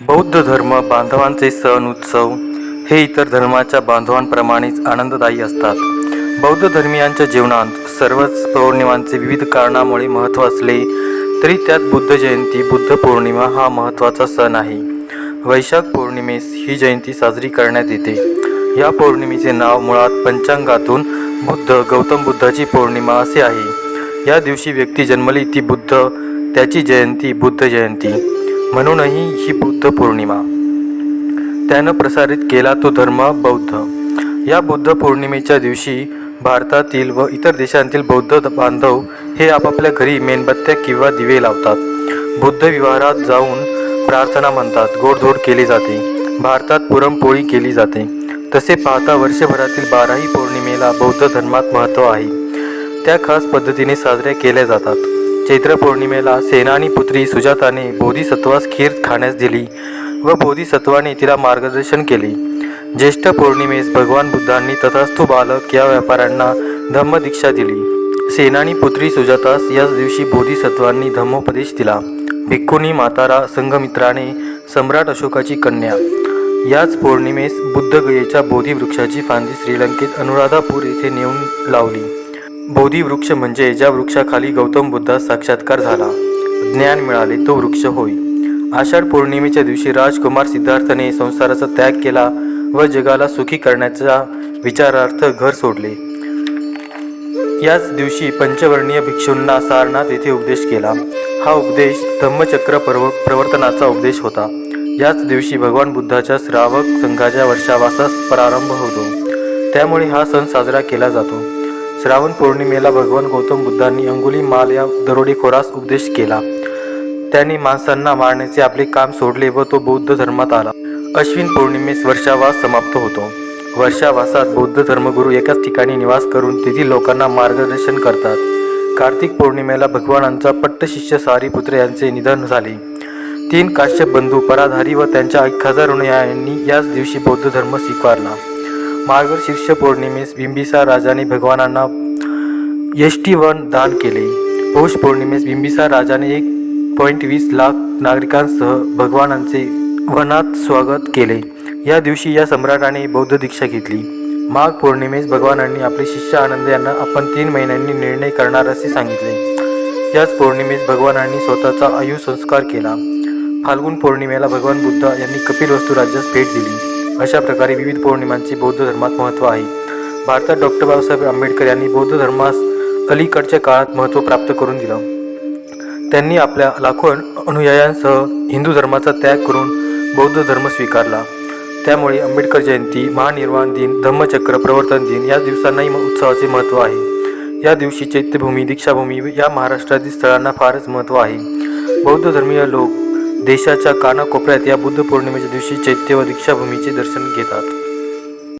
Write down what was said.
बौद्ध धर्म बांधवांचे सण उत्सव हे इतर धर्माच्या बांधवांप्रमाणेच आनंददायी असतात. बौद्ध धर्मियांच्या जीवनात सर्वच पौर्णिमांचे विविध कारणामुळे महत्त्व असले तरी त्यात बुद्ध जयंती बुद्ध पौर्णिमा हा महत्त्वाचा सण आहे. वैशाख पौर्णिमेस ही जयंती साजरी करण्यात येते. या पौर्णिमेचे नाव मुळात पंचांगातून बुद्ध गौतम बुद्धाची पौर्णिमा असे आहे. या दिवशी व्यक्ती जन्मली ती बुद्ध त्याची जयंती बुद्ध जयंती. म्हणूनही ही बुद्ध पौर्णिमा. त्यानं प्रसारित केला तो धर्म बौद्ध. या बुद्ध पौर्णिमेच्या दिवशी भारतातील व इतर देशांतील बौद्ध बांधव हे आपापल्या घरी मेणबत्त्या किंवा दिवे लावतात. बुद्ध विहारात जाऊन प्रार्थना म्हणतात. गोडधोड केली जाते. भारतात पुरणपोळी केली जाते. तसे पाहता वर्षभरातील बाराही पौर्णिमेला बौद्ध धर्मात महत्त्व आहे. त्या खास पद्धतीने साजऱ्या केल्या जातात. चैत्र पौर्णिमेला सेनानी पुत्री सुजाताने बोधिसत्वास खीर खाण्यास दिली व बोधिसत्वाने तिला मार्गदर्शन केले. ज्येष्ठ पौर्णिमेस भगवान बुद्धांनी तथास्तु बालक या व्यापाऱ्यांना धम्मदीक्षा दिली. सेनानी पुत्री सुजातास याच दिवशी बोधिसत्वांनी धम्मोपदेश दिला. भिक्खुनी मातारा संघमित्राने सम्राट अशोकाची कन्या. याच पौर्णिमेस बुद्धगयेच्या बोधीवृक्षाची फांदी श्रीलंकेत अनुराधापूर येथे नेऊन लावली. बोधी वृक्ष म्हणजे ज्या वृक्षाखाली गौतम बुद्धास साक्षात्कार झाला. ज्ञान मिळाले तो वृक्ष होय. आषाढ पौर्णिमेच्या दिवशी राजकुमार सिद्धार्थने संसाराचा त्याग केला व जगाला सुखी करण्याच्या विचारार्थ घर सोडले. याच दिवशी पंचवर्णीय भिक्षूंना सारनाथ येथे उपदेश केला. हा उपदेश धम्मचक्र प्रव प्रवर्तनाचा उपदेश होता. याच दिवशी भगवान बुद्धाच्या श्रावक संघाच्या वर्षावासास प्रारंभ होतो. त्यामुळे हा सण साजरा केला जातो. श्रावण पौर्णिमेला भगवान गौतम बुद्धांनी अंगुली माल या दरोडेखोरास उपदेश केला. त्यांनी माणसांना मारण्याचे आपले काम सोडले व तो बौद्ध धर्मात आला. अश्विन पौर्णिमेस वर्षावास समाप्त होतो. वर्षावासात बौद्ध धर्मगुरू एकाच ठिकाणी निवास करून तेथील लोकांना मार्गदर्शन करतात. कार्तिक पौर्णिमेला भगवानांचा पट्टशिष्य सारीपुत्र यांचे निधन झाले. तीन काश्यप बंधू पराधारी व त्यांच्या एक हजार अनुयायांनी याच दिवशी बौद्ध धर्म स्वीकारला. मार्गशीर्ष पौर्णिमेस बिंबिसार राजाने भगवानांना यष्टीवन दान केले. पौष पौर्णिमेस बिंबिसार राजाने एक पॉईंट वीस लाख नागरिकांसह भगवानांचे वनात स्वागत केले. या दिवशी या सम्राटाने बौद्ध दीक्षा घेतली. माघ पौर्णिमेस भगवानांनी आपले शिष्य आनंद यांना आपण तीन महिन्यांनी निर्णय करणार असे सांगितले. याच पौर्णिमेस भगवानांनी स्वतःचा आयु संस्कार केला. फाल्गुन पौर्णिमेला भगवान बुद्ध यांनी कपिलवस्तू राज्यास भेट दिली. अशा प्रकारे विविध पौर्णिमांचे बौद्ध धर्मात महत्त्व आहे. भारतात डॉक्टर बाबासाहेब आंबेडकर यांनी बौद्ध धर्मास अलीकडच्या काळात महत्त्व प्राप्त करून दिलं. त्यांनी आपल्या लाखो अनुयायांसह हिंदू धर्माचा त्याग करून बौद्ध धर्म स्वीकारला. त्यामुळे आंबेडकर जयंती महानिर्वाण दिन धम्मचक्र प्रवर्तन दिन या दिवसांनाही म- उत्सवाचे महत्त्व आहे. या दिवशी चैत्यभूमी दीक्षाभूमी या महाराष्ट्रातील स्थळांना फारच महत्त्व आहे. बौद्ध धर्मीय लोक देशाच्या कानाकोपऱ्यात या बुद्ध पौर्णिमेच्या दिवशी चैत्य व दीक्षाभूमीचे दर्शन घेतात.